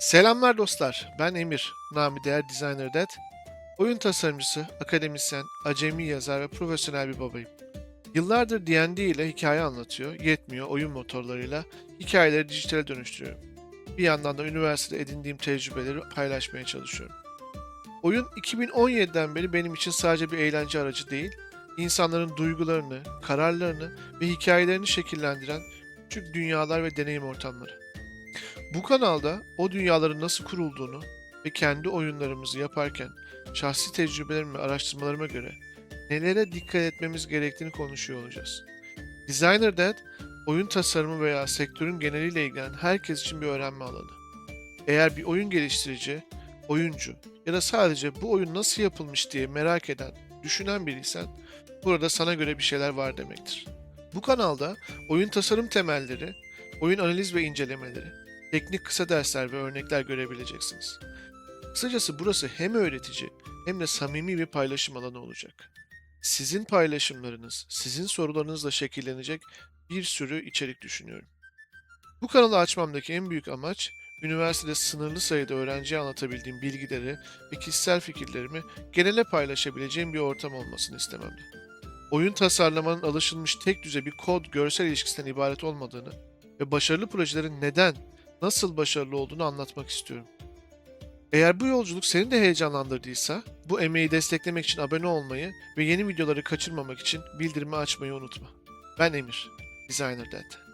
Selamlar dostlar, ben Emir, nami değer Designer Dad. Oyun tasarımcısı, akademisyen, acemi yazar ve profesyonel bir babayım. Yıllardır D&D ile hikaye anlatıyor, yetmiyor oyun motorlarıyla hikayeleri dijitale dönüştürüyorum. Bir yandan da üniversitede edindiğim tecrübeleri paylaşmaya çalışıyorum. Oyun 2017'den beri benim için sadece bir eğlence aracı değil, insanların duygularını, kararlarını ve hikayelerini şekillendiren küçük dünyalar ve deneyim ortamları. Bu kanalda o dünyaların nasıl kurulduğunu ve kendi oyunlarımızı yaparken şahsi tecrübelerim ve araştırmalarıma göre nelere dikkat etmemiz gerektiğini konuşuyor olacağız. Designer Dad, oyun tasarımı veya sektörün geneliyle ilgilenen herkes için bir öğrenme alanı. Eğer bir oyun geliştirici, oyuncu ya da sadece bu oyun nasıl yapılmış diye merak eden, düşünen biriysen burada sana göre bir şeyler var demektir. Bu kanalda oyun tasarım temelleri, oyun analiz ve incelemeleri, teknik kısa dersler ve örnekler görebileceksiniz. Kısacası burası hem öğretici hem de samimi bir paylaşım alanı olacak. Sizin paylaşımlarınız, sizin sorularınızla şekillenecek bir sürü içerik düşünüyorum. Bu kanalı açmamdaki en büyük amaç, üniversitede sınırlı sayıda öğrenciye anlatabildiğim bilgileri ve kişisel fikirlerimi genele paylaşabileceğim bir ortam olmasını istememdi. Oyun tasarlamanın alışılmış tek düze bir kod görsel ilişkisinden ibaret olmadığını ve başarılı projelerin neden nasıl başarılı olduğunu anlatmak istiyorum. Eğer bu yolculuk seni de heyecanlandırdıysa, bu emeği desteklemek için abone olmayı ve yeni videoları kaçırmamak için bildirimi açmayı unutma. Ben Emir, Designer Dad.